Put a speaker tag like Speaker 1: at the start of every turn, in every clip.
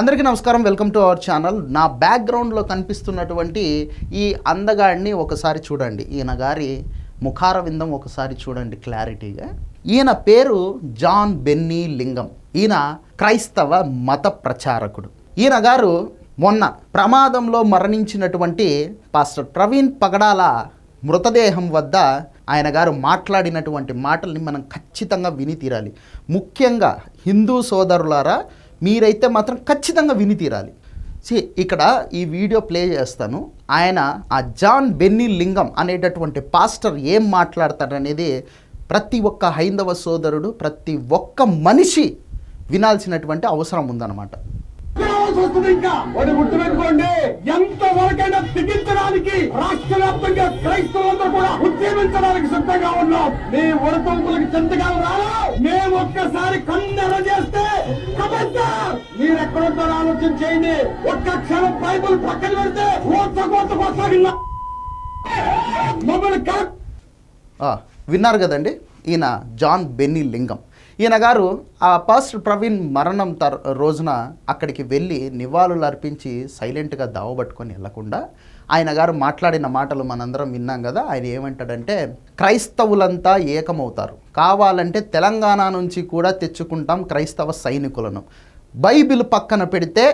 Speaker 1: అందరికీ నమస్కారం. Welcome to our channel. నా బ్యాక్గ్రౌండ్లో కనిపిస్తున్నటువంటి ఈ అందగాడిని ఒకసారి చూడండి. ఈయన గారి ముఖార విందం ఒకసారి చూడండి క్లారిటీగా. ఈయన పేరు జాన్ బెన్నీ లింగం. ఈయన క్రైస్తవ మత ప్రచారకుడు. ఈయన గారు మొన్న ప్రమాదంలో మరణించినటువంటి పాస్టర్ ప్రవీణ్ పగడాల మృతదేహం వద్ద ఆయన గారు మాట్లాడినటువంటి మాటల్ని మనం ఖచ్చితంగా విని తీరాలి. ముఖ్యంగా హిందూ సోదరులారా మీరైతే మాత్రం ఖచ్చితంగా విని తీరాలి. సి ఇక్కడ ఈ వీడియో ప్లే చేస్తాను. ఆయన ఆ జాన్ బెన్నీ లింగం అనేటటువంటి పాస్టర్ ఏం మాట్లాడతాడనేది ప్రతి ఒక్క హైందవ సోదరుడు ప్రతి ఒక్క మనిషి వినాల్సినటువంటి అవసరం ఉందన్నమాట.
Speaker 2: వస్తుంది ఇంకా. గుర్తుపెట్టుకోండి ఎంత వరకైనా తెగించడానికి రాష్ట్ర వ్యాప్తంగా క్రైస్తవులందరూ కూడా ఉద్యమించడానికి సిద్ధంగా ఉన్నాం. మీ ఉడతంపులకు రాలా మేము ఒక్కసారి కన్నెర చేస్తే మీరు ఆలోచన చేయండి. ఒక్క క్షణం బైబుల్ పక్కన పెడితే కోత కోత మమ్మల్ని
Speaker 1: విన్నారు కదండి? ఈయన జాన్ బెన్నీ లింగం. ఈయన గారు ఆ పాస్టర్ ప్రవీణ్ మరణం తర్ రోజున అక్కడికి వెళ్ళి నివాళులు అర్పించి సైలెంట్గా దావబట్టుకొని వెళ్ళకుండా ఆయన గారు మాట్లాడిన మాటలు మనందరం విన్నాం కదా? ఆయన ఏమంటాడంటే క్రైస్తవులంతా ఏకమవుతారు. కావాలంటే తెలంగాణ నుంచి కూడా తెచ్చుకుంటాం క్రైస్తవ సైనికులను. బైబిల్ పక్కన పెడితే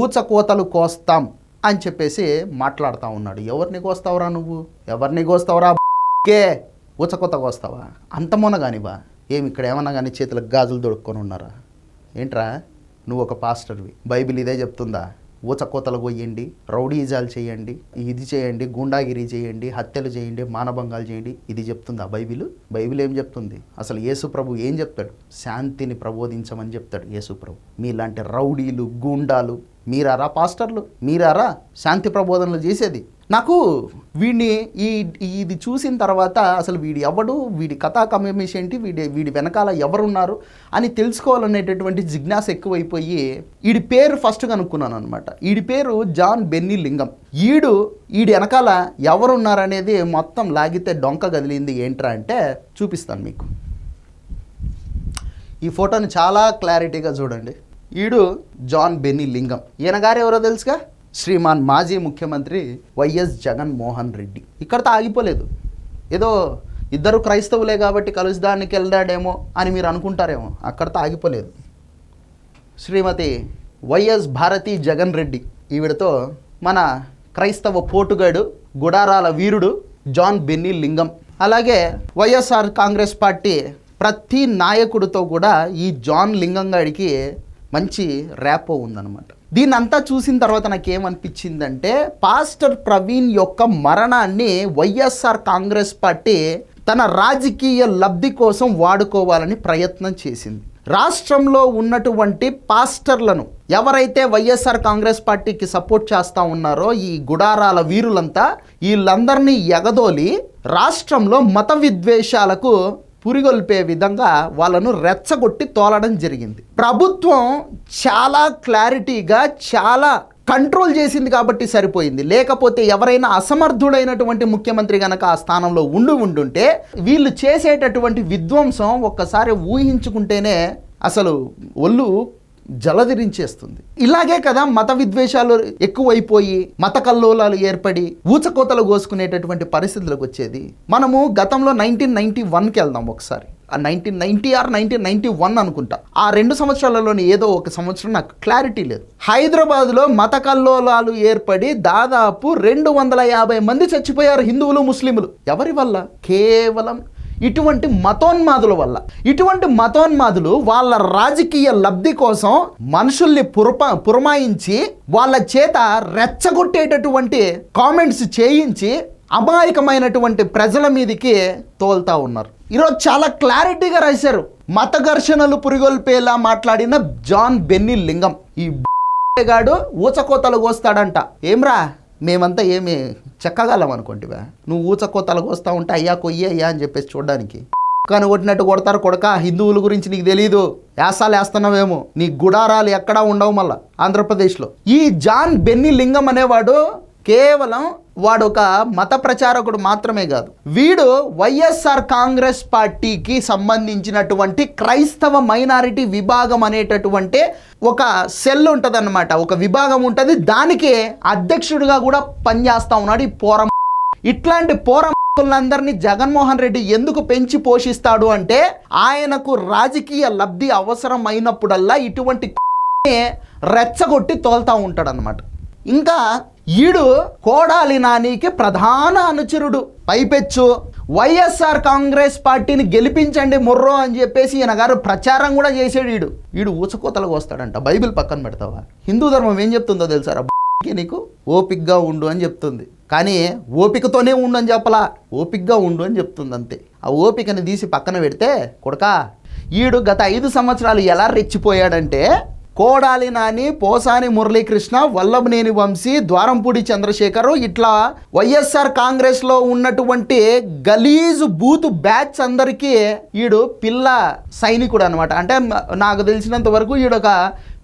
Speaker 1: ఊచకోతలు కోస్తాం అని చెప్పేసి మాట్లాడుతూ ఉన్నాడు. ఎవరిని కోస్తావురా నువ్వు? ఎవరిని కోస్తావురా కే ఊచకోత కోస్తావా? అంత కానివా ఏమి ఇక్కడ ఏమన్నా కానీ చేతులకు గాజులు దొడుక్కొని ఉన్నారా? ఏంట్రా? నువ్వు ఒక పాస్టర్వి. బైబిల్ ఇదే చెప్తుందా? ఊచకోతలు కొయ్యండి రౌడీజాలు చేయండి ఇది చేయండి గుండాగిరి చేయండి హత్యలు చేయండి మానభంగాలు చేయండి. ఇది చెప్తుందా బైబిల్. బైబిల్ ఏం చెప్తుంది? అసలు యేసు ప్రభు ఏం చెప్తాడు? శాంతిని ప్రబోధించమని చెప్తాడు యేసు ప్రభు. మీలాంటి రౌడీలు గూండాలు మీరారా పాస్టర్లు? మీరారా శాంతి ప్రబోధనలు చేసేది? నాకు వీడిని ఈ ఇది చూసిన తర్వాత అసలు వీడి ఎవడు వీడి కథా కమేమిష ఏంటి వీడి వీడి వెనకాల ఎవరున్నారు అని తెలుసుకోవాలనేటటువంటి జిజ్ఞాస ఎక్కువైపోయి వీడి పేరు ఫస్ట్ కనుక్కున్నాను అనమాట వీడి పేరు జాన్ బెన్నీ లింగం. ఈడు వీడి వెనకాల ఎవరున్నారనేది మొత్తం లాగితే డొంక కదిలింది ఏంట్రా అంటే చూపిస్తాను మీకు. ఈ ఫోటోని చాలా క్లారిటీగా చూడండి. ఈడు జాన్ బెన్నీ లింగం. ఈయన గారు ఎవరో తెలుసుగా? శ్రీమాన్ మాజీ ముఖ్యమంత్రి వైఎస్ జగన్మోహన్ రెడ్డి. ఇక్కడతో ఆగిపోలేదు. ఏదో ఇద్దరు క్రైస్తవులే కాబట్టి కలుసుదానికి వెళ్ళాడేమో అని మీరు అనుకుంటారేమో. అక్కడతో ఆగిపోలేదు. శ్రీమతి వైఎస్ భారతి జగన్ రెడ్డి ఈవిడతో మన క్రైస్తవ పోటుగాడు గుడారాల వీరుడు జాన్ బెన్నీ లింగం. అలాగే వైఎస్ఆర్ కాంగ్రెస్ పార్టీ ప్రతి నాయకుడితో కూడా ఈ జాన్ లింగం గారికి మంచి ర్యాపో ఉందన్నమాట. దీన్ని అంతా చూసిన తర్వాత నాకు ఏమనిపించిందంటే పాస్టర్ ప్రవీణ్ యొక్క మరణాన్ని వైఎస్ఆర్ కాంగ్రెస్ పార్టీ తన రాజకీయ లబ్ధి కోసం వాడుకోవాలని ప్రయత్నం చేసింది. రాష్ట్రంలో ఉన్నటువంటి పాస్టర్లను ఎవరైతే వైఎస్ఆర్ కాంగ్రెస్ పార్టీకి సపోర్ట్ చేస్తూ ఉన్నారో ఈ గుడారాల వీరులంతా వీళ్ళందరినీ ఎగదోలి రాష్ట్రంలో మత విద్వేషాలకు పురిగొల్పే విధంగా వాళ్ళను రెచ్చగొట్టి తోలడం జరిగింది. ప్రభుత్వం చాలా క్లారిటీగా చాలా కంట్రోల్ చేసింది కాబట్టి సరిపోయింది. లేకపోతే ఎవరైనా అసమర్థుడైనటువంటి ముఖ్యమంత్రి గనక ఆ స్థానంలో ఉండి ఉండుంటే వీళ్ళు చేసేటటువంటి విధ్వంసం ఒక్కసారి ఊహించుకుంటేనే అసలు ఒళ్ళు జలదిరించేస్తుంది ఇలాగే కదా మత విద్వేషాలు ఎక్కువైపోయి మత కల్లోలాలు ఏర్పడి ఊచకోతలు కోసుకునేటటువంటి పరిస్థితులకు వచ్చేది. మనము గతంలో నైన్టీన్ నైన్టీ వన్కి వెళ్దాం ఒకసారి. ఆ nineteen ninety or nineteen ninety one అనుకుంటా. ఆ రెండు సంవత్సరాలలోని ఏదో ఒక సంవత్సరం నాకు క్లారిటీ లేదు. హైదరాబాద్లో మత కల్లోలాలు ఏర్పడి దాదాపు రెండు వందల యాభై మంది చచ్చిపోయారు హిందువులు ముస్లింలు ఎవరి వల్ల? కేవలం ఇటువంటి మతోన్మాదుల వల్ల. ఇటువంటి మతోన్మాదులు వాళ్ళ రాజకీయ లబ్ధి కోసం మనుషుల్ని పురప పురమాయించి వాళ్ళ చేత రెచ్చగొట్టేటటువంటి కామెంట్స్ చేయించి అమాయకమైనటువంటి ప్రజల మీదకి తోల్తా ఉన్నారు. ఈరోజు చాలా క్లారిటీగా రాశారు. మత ఘర్షణలు పురిగొల్పేలా మాట్లాడిన జాన్ బెన్నీ లింగం ఈ గాడు ఊచకోతలు కోస్తాడంట. ఏమ్రా? మేమంతా ఏమి చెక్కగలం అనుకుంటివా? నువ్వు ఊచకో తలకొస్తా ఉంటే అయ్యా కొయ్యి అయ్యా అని చెప్పేసి చూడడానికి. కానీ కొట్టినట్టు కొడతారు కొడక హిందువుల గురించి నీకు తెలియదు యాసాలు వేస్తున్నావేమో. నీ గుడారాలు ఎక్కడా ఉండవు మళ్ళా ఆంధ్రప్రదేశ్లో. ఈ జాన్ బెన్నీ లింగం అనేవాడు కేవలం వాడు ఒక మత ప్రచారకుడు మాత్రమే కాదు వీడు వైఎస్ఆర్ కాంగ్రెస్ పార్టీకి సంబంధించినటువంటి క్రైస్తవ మైనారిటీ విభాగం అనేటటువంటి ఒక సెల్ ఉంటుందన్నమాట. ఒక విభాగం ఉంటుంది దానికే అధ్యక్షుడిగా కూడా పనిచేస్తూ ఉన్నాడు ఈ పోరం. ఇట్లాంటి పోరందరినీ జగన్మోహన్ రెడ్డి ఎందుకు పెంచి పోషిస్తాడు అంటే ఆయనకు రాజకీయ లబ్ధి అవసరం అయినప్పుడల్లా ఇటువంటి రెచ్చగొట్టి తోలుతా ఉంటాడు అనమాట ఇంకా ఈడు కోడాలి నానికి ప్రధాన అనుచరుడు. పైపెచ్చు. వైఎస్ఆర్ కాంగ్రెస్ పార్టీని గెలిపించండి ముర్రో అని చెప్పేసి ఈయన గారు ప్రచారం కూడా చేసాడు ఈడు. ఈడు ఊచకోతలకు వస్తాడంట. బైబిల్ పక్కన పెడతావా? హిందూ ధర్మం ఏం చెప్తుందో తెలుసారా నీకు ఓపిక్గా ఉండు అని చెప్తుంది. కానీ ఓపికతోనే ఉండు అని చెప్పలా. ఓపిక్గా ఉండు అని చెప్తుంది అంతే. ఆ ఓపికని తీసి పక్కన పెడితే కొడకా ఈడు గత ఐదు సంవత్సరాలు ఎలా రెచ్చిపోయాడంటే కోడాలి నాని పోసాని మురళీకృష్ణ వల్లభనేని వంశీ ద్వారంపూడి చంద్రశేఖరు ఇట్లా వైఎస్ఆర్ కాంగ్రెస్లో ఉన్నటువంటి గలీజు బూత్ బ్యాచ్ అందరికీ ఈడు పిల్ల సైనికుడు అనమాట అంటే నాకు తెలిసినంత వరకు ఈడొక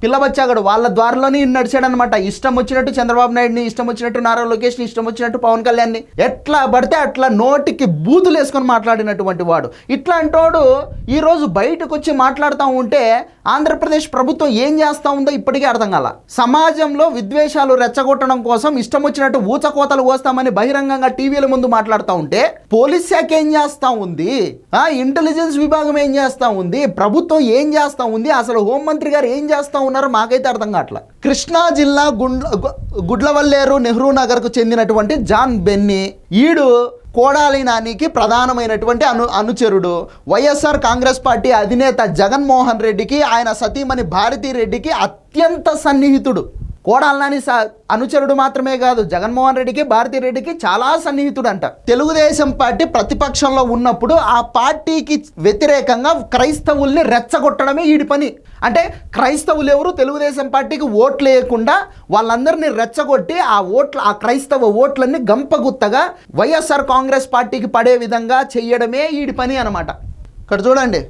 Speaker 1: పిల్లబచ్చాగడు. వాళ్ళ ద్వారాలోనే నడిచాడు అనమాట ఇష్టం వచ్చినట్టు చంద్రబాబు నాయుడిని ఇష్టం వచ్చినట్టు నారా లోకేష్ని ఇష్టం వచ్చినట్టు పవన్ కళ్యాణ్ని ఎట్లా పడితే అట్లా నోటికి బూతులు వేసుకొని మాట్లాడినటువంటి వాడు. ఇట్లాంటోడు ఈరోజు బయటకు వచ్చి మాట్లాడుతూ ఉంటే ఆంధ్రప్రదేశ్ ప్రభుత్వం ఏం చేస్తూ ఉందో ఇప్పటికీ అర్థం కాల. సమాజంలో విద్వేషాలు రెచ్చగొట్టడం కోసం ఇష్టం వచ్చినట్టు ఊచకోతలు కోస్తామని బహిరంగంగా టీవీల ముందు మాట్లాడుతూ ఉంటే పోలీస్ శాఖ ఏం చేస్తూ ఉంది? ఇంటెలిజెన్స్ విభాగం ఏం చేస్తూ ఉంది? ప్రభుత్వం ఏం చేస్తూ ఉంది? అసలు హోంమంత్రి గారు ఏం చేస్తూ ఉన్నారో మాకైతే అర్థం కావట్లే. కృష్ణా జిల్లా గుండ్ల గుడ్లవల్లేరు నెహ్రూ నగర్కు చెందినటువంటి జాన్ బెన్నీ ఈడు కోడాలి నానికి ప్రధానమైనటువంటి అను అనుచరుడు. వైఎస్ఆర్ కాంగ్రెస్ పార్టీ అధినేత జగన్మోహన్ రెడ్డికి ఆయన సతీమణి భారతీ రెడ్డికి అత్యంత సన్నిహితుడు. కోడాలి నాని అనుచరుడు మాత్రమే కాదు జగన్మోహన్ రెడ్డికి భారతీ రెడ్డికి చాలా సన్నిహితుడు అంట తెలుగుదేశం పార్టీ ప్రతిపక్షంలో ఉన్నప్పుడు ఆ పార్టీకి వ్యతిరేకంగా క్రైస్తవుల్ని రెచ్చగొట్టడమే ఈడి పని. అంటే క్రైస్తవులు ఎవరు? తెలుగుదేశం పార్టీకి ఓట్లు వేయకుండా వాళ్ళందరినీ రెచ్చగొట్టి ఆ ఓట్ల ఆ క్రైస్తవ ఓట్లన్నీ గంపగుత్తగా వైఎస్ఆర్ కాంగ్రెస్ పార్టీకి పడే విధంగా చేయడమే ఈడి పని అనమాట ఇక్కడ చూడండి.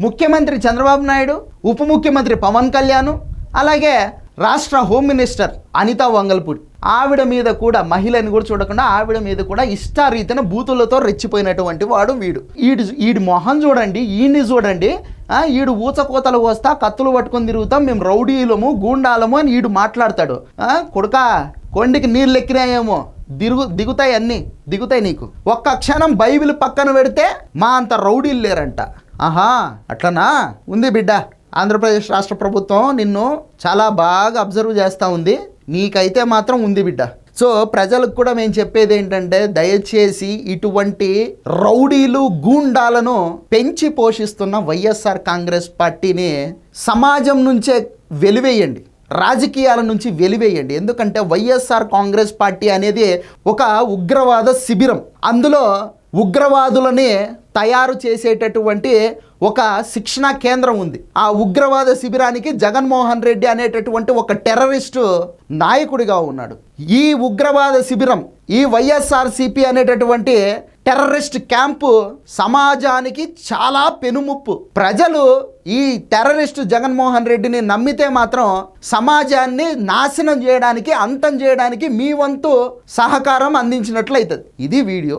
Speaker 1: ముఖ్యమంత్రి చంద్రబాబు నాయుడు ఉప ముఖ్యమంత్రి పవన్ కళ్యాణ్ అలాగే రాష్ట్ర హోమ్ మినిస్టర్ అనితా వంగల్పూడి. ఆవిడ మీద కూడా మహిళని కూడా చూడకుండా ఆవిడ మీద కూడా ఇష్టారీతన బూతులతో రెచ్చిపోయినటువంటి వాడు వీడు. ఈడు ఈడి మొహం చూడండి ఈయన్ని చూడండి ఈడు ఊచకోతలు వస్తా కత్తులు పట్టుకొని తిరుగుతాం మేము రౌడీలము గూండాలము అని ఈడు మాట్లాడతాడు. ఆ, కొడుకా కొండికి నీళ్ళు ఎక్కినాయేమో దిరుగు దిగుతాయి అన్నీ దిగుతాయి నీకు. ఒక్క క్షణం బైబిల్ పక్కన పెడితే మా అంత రౌడీలు లేరంట. ఆహా అట్లనా? ఉంది బిడ్డ. ఆంధ్రప్రదేశ్ రాష్ట్ర ప్రభుత్వం నిన్ను చాలా బాగా అబ్జర్వ్ చేస్తూ ఉంది. నీకైతే మాత్రం ఉంది బిడ్డ. సో ప్రజలకు కూడా మేము చెప్పేది ఏంటంటే దయచేసి ఇటువంటి రౌడీలు గూండాలను పెంచి పోషిస్తున్న వైఎస్ఆర్ కాంగ్రెస్ పార్టీని సమాజం నుంచే వెలివేయండి. రాజకీయాల నుంచి వెలివేయండి. ఎందుకంటే వైఎస్ఆర్ కాంగ్రెస్ పార్టీ అనేది ఒక ఉగ్రవాద శిబిరం. అందులో ఉగ్రవాదులని తయారు చేసేటటువంటి ఒక శిక్షణా కేంద్రం ఉంది. ఆ ఉగ్రవాద శిబిరానికి జగన్మోహన్ రెడ్డి అనేటటువంటి ఒక టెర్రరిస్టు నాయకుడిగా ఉన్నాడు. ఈ ఉగ్రవాద శిబిరం ఈ వైఎస్ఆర్సిపి అనేటటువంటి టెర్రరిస్ట్ క్యాంపు సమాజానికి చాలా పెనుముప్పు. ప్రజలు ఈ టెర్రరిస్ట్ జగన్మోహన్ రెడ్డిని నమ్మితే మాత్రం సమాజాన్ని నాశనం చేయడానికి అంతం చేయడానికి మీ వంతు సహకారం అందించినట్లయితుంది. ఇది వీడియో.